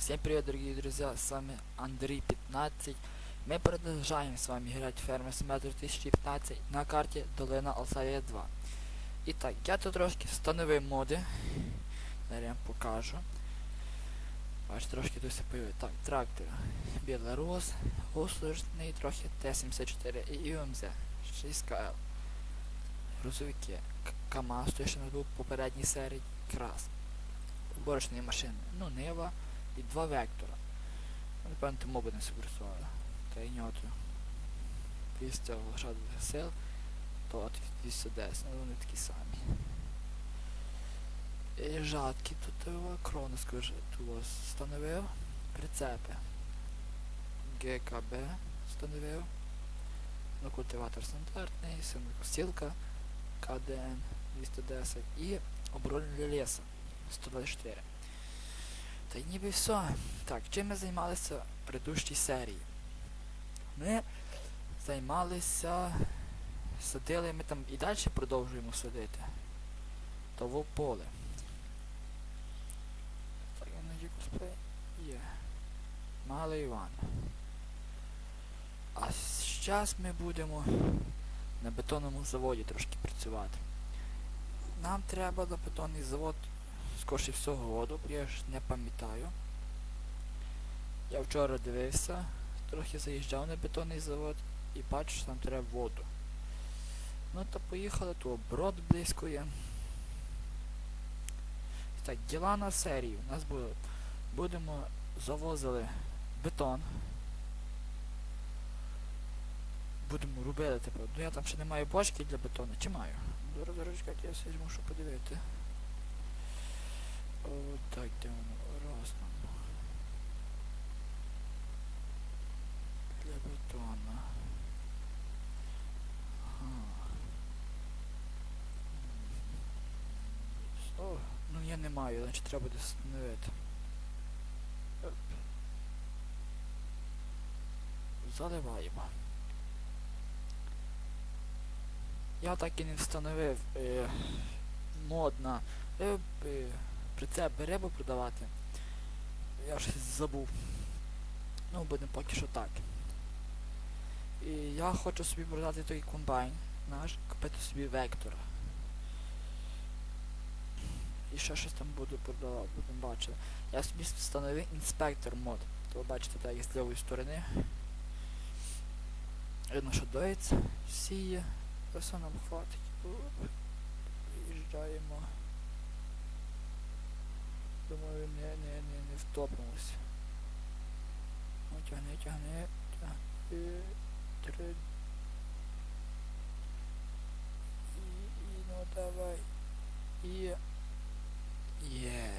Всем привет, дорогие друзья, с вами Андрей 15. Мы продолжаем с вами играть в Фермер Simulator 2015 на карте Долина Алсавія 2. І так, я тут трошки встановив моди. Зараз я вам покажу. Бач, трошки тут все появив. Так, трактор. Білорус, гуслежний, трохи Т-74 і ЮМЗ 6КЛ. Грузовики. КАМАЗ, той, що нас був в попередній серії, крас. Уборочні машини. Ну, Нива і два вектора. Ну, Напевно, тому будемо використовувати. Та й нього 200 лошадних сил, то от 210, ну вони такі самі. І жатки тут його кронос тут ось встановив. Прицепи. ГКБ встановив. Ну, культиватор стандартний, силка КДН 210 і обороння для леса 124. Та й ніби все. Так, чим ми займалися в предыдущій серії? Ми займалися, садили, ми там і далі продовжуємо садити. Того поле. Так, я на косплей є. Малий Іван. А зараз ми будемо на бетонному заводі трошки працювати. Нам треба на бетонний завод скорше всього воду, я ж не пам'ятаю. Я вчора дивився, трохи заїжджав на бетонний завод і бачу, що там треба воду. Ну то поїхали, то брод близько є. Так, діла на серію. У нас буде, будемо завозили бетон. Будемо робити, типу. Ну я там ще не маю бочки для бетону, чи маю? Зараз, я все мушу подивити. Так, де воно? Раз нам. Для бетона. О, ну я не маю, значить треба буде встановити. Заливаємо. Я так і не встановив е, мод на е, е, прицеп рибу продавати. Я щось забув. Ну, будемо поки що так. І я хочу собі продати той комбайн наш, купити собі вектора. І ще щось там буду продавати, будемо бачити. Я собі встановив інспектор мод. То ви бачите так з лівої сторони. Видно, що доїться, сіє. Все нам хватить. Виїжджаємо. Думаю, не, не, не, не втопимось. Ну, тягни, тягни, тягни. Три. І, і, ну давай. І. Є.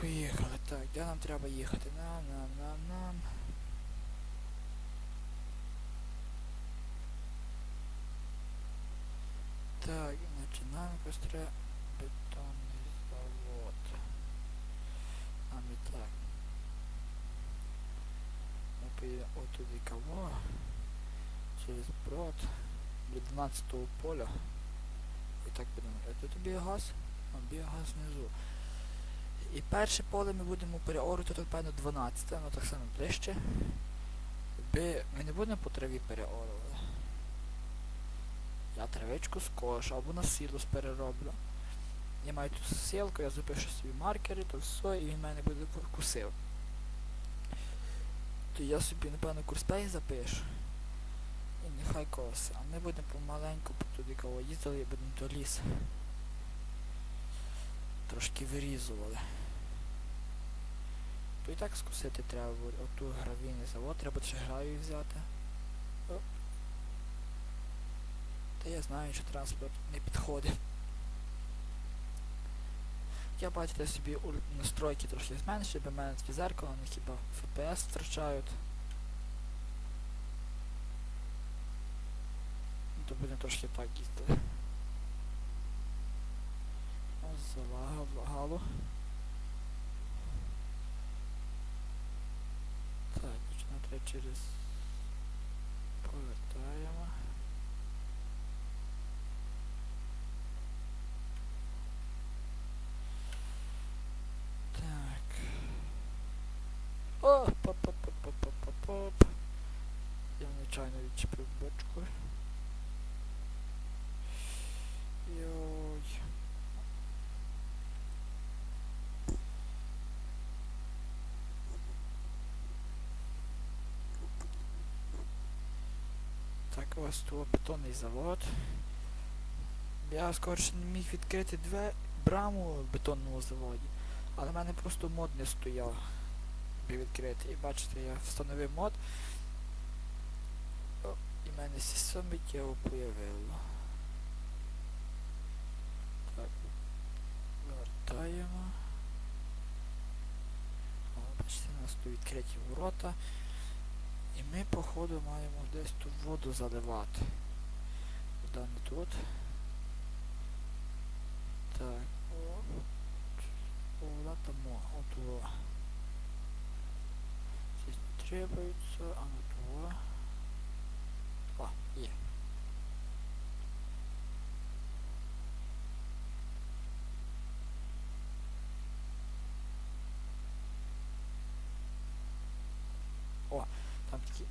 Поїхали. Так, де нам треба їхати? Нам, нам, нам, нам. Так, починаємо костре бетонний завод. А не так. Ми поїдемо отуди кого? Через брод. До 12 поля. І так будемо. А тут біогаз? А біогаз внизу. І перше поле ми будемо переорити, тут певно 12, ну так само ближче. Би ми не будемо по траві переорувати. Я травичку скошу або на сілос перероблю. Я маю тут сілку, я запишу собі маркери, то все, і він мене буде вкусив. То я собі, напевно, курспей запишу. І нехай коси. А ми будемо помаленьку по туди кого їздили і будемо до ліс. Трошки вирізували. То і так скусити треба буде. Оту гравійний завод, треба ще гравію взяти. Оп. Та я знаю, що транспорт не підходить. Я бачите собі настройки трохи зменшив, бо в мене такі зеркала, вони хіба FPS втрачають. Ну, То будемо трошки так їздити. Ось залагав, лагало. Так, починати через повертаємо. Так. Нечайно відчепив бочку. Йой. Так, ось тут бетонний завод. Я скорше не міг відкрити две браму в бетонному заводі, але в мене просто мод не стояв відкрити. І бачите, я встановив мод. Мене сісо миттєво появило. Так. Вертаємо. О, бачите, у нас тут відкриті ворота. І ми, походу, маємо десь тут воду заливати. Вода не тут. Так, о. Вода там, от о. Здесь не требуется, а. О, є. О, там такі.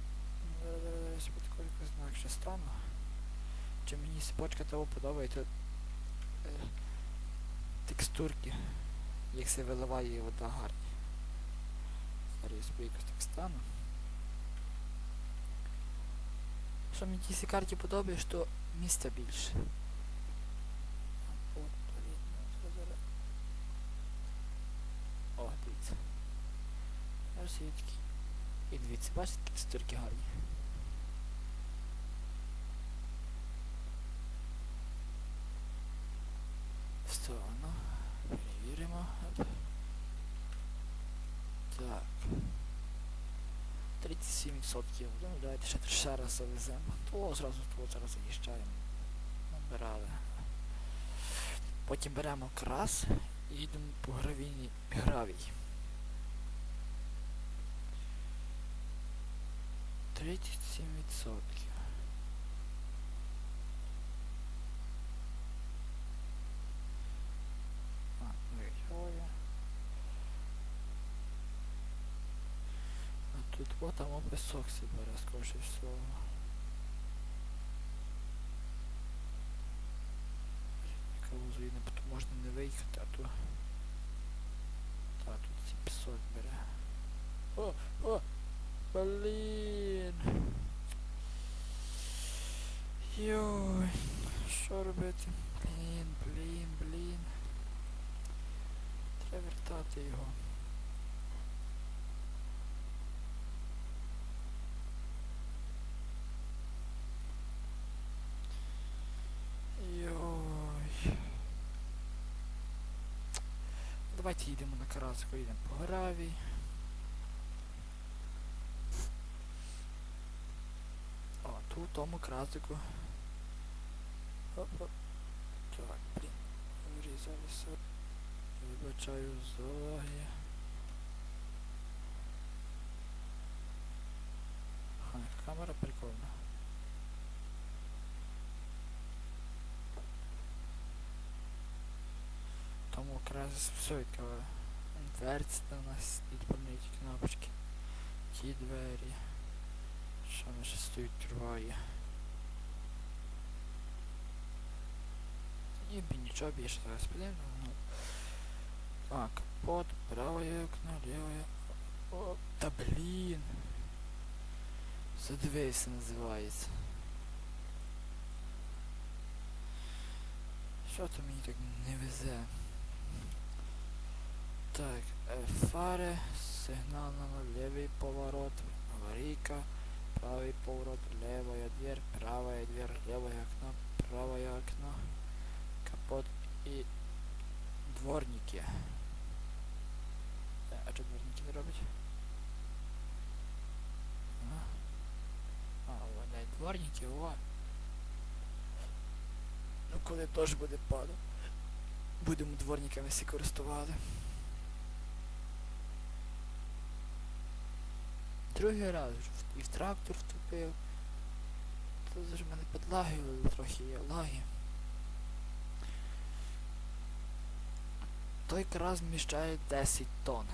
Якось інакше стану. Чи мені сипочка того подобається е, текстурки, як се виливає вода гарні. Зараз якось так стану. Що мені цій карті подобається, що місця більше. О, дивіться. Зараз є такі. І дивіться, бачите, які текстурки гарні. Сторону. Перевіримо. Так. 37%. Ну, давайте ще, ще раз завеземо. То зразу зараз заїжджаємо. Набирали. Потім беремо крас і йдемо по гравійній гравій. 37%. А, виявляє. Вот там песок себе розкоші всього. Никого не потом можна не виїхати, а то... Та, тут ці пісок бере. О, о! Блін! Йой, що робити? Блін, блін, блін. Треба вертати його. Йой. Давайте їдемо на Каразику, їдемо по гравій. О, тут тому кразику. Оп-оп. Так, блін. Вирізалися. Вибачаю за лаги. Ха, камера прикольна. Відкриваю. Дверці у нас відповідні кнопочки. Ті двері. Що вона ще стоїть триває? Ніби нічого більше зараз підемо. Ну. А, капот, правое окно, левое. О, та блін. Задивися називається. Що то мені так не везе? Так, е, фари, сигнал на левий поворот, аварийка. Правый поворот, левая дверь, правая дверь, левое окно, правое окно, капот и дворники. А что дворники не робить? А, вони дворники, о. Ну коли дощ буде падати, будемо дворниками всі користували. Другий раз і в трактор втопив. Тут ж мене підлагивали трохи є лаги. Той крас вміщає 10 тонн.